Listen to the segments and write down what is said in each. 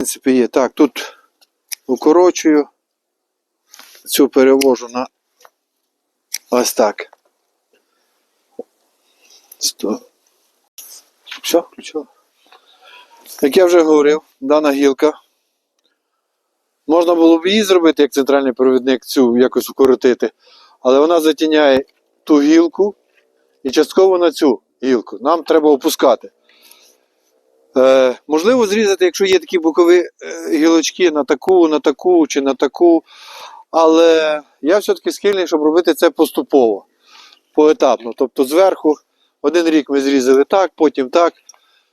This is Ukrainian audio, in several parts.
принципі, є. Так, тут укорочую. Цю перевожу на ось так. Все, включила. Як я вже говорив, дана гілка. Можна було б її зробити як центральний провідник, цю якось укоротити, але вона затіняє ту гілку і частково на цю гілку. Нам треба опускати. Е, можливо, зрізати, якщо є такі бокові е, гілочки на таку, на таку чи на таку. Але я все-таки схильний, щоб робити це поступово, поетапно. Тобто зверху один рік ми зрізали так, потім так.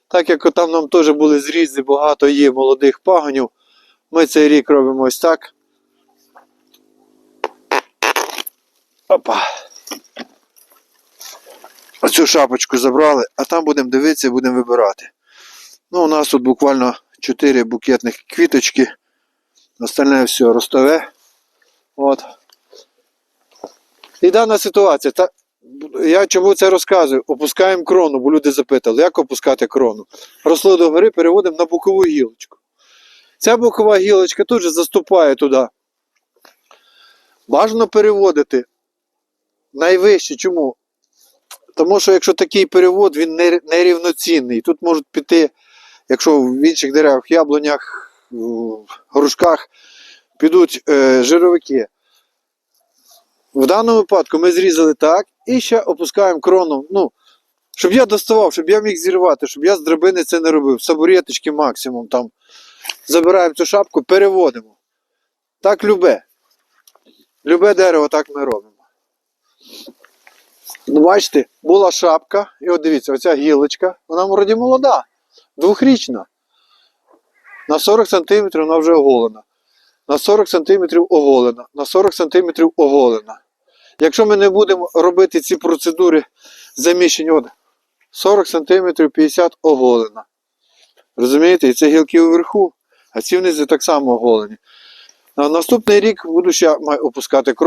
Так як там нам теж були зрізи, багато є молодих пагонів, ми цей рік робимо ось так. Опа. Оцю шапочку забрали, а там будемо дивитися, і будемо вибирати. Ну, у нас тут буквально 4 букетних квіточки. Остальне все ростове. От. І дана ситуація. Та, я чому це розказую? Опускаємо крону, бо люди запитали, як опускати крону. Росло до гори переводимо на бокову гілочку. Ця бокова гілочка тут же заступає туди. Бажано переводити найвище. Чому? Тому що якщо такий перевод, він нерівноцінний. Тут можуть піти, якщо в інших деревах, яблунях, грушках підуть е, жировики. В даному випадку ми зрізали так і ще опускаємо крону. Ну, щоб я доставав, щоб я міг зірвати, щоб я з драбини це не робив. Сабурєточки максимум там. Забираємо цю шапку, переводимо. Так любе. Любе дерево так ми робимо. Ну, бачите, була шапка, і от дивіться, оця гілочка, вона вроді молода, двохрічна. На 40 см вона вже оголена. На 40 см оголена, на 40 см оголена. Якщо ми не будемо робити ці процедури заміщення, от 40 см 50 оголена. Розумієте? І це гілки вверху, а ці внизу так само оголені. На наступний рік буду ще опускати кров.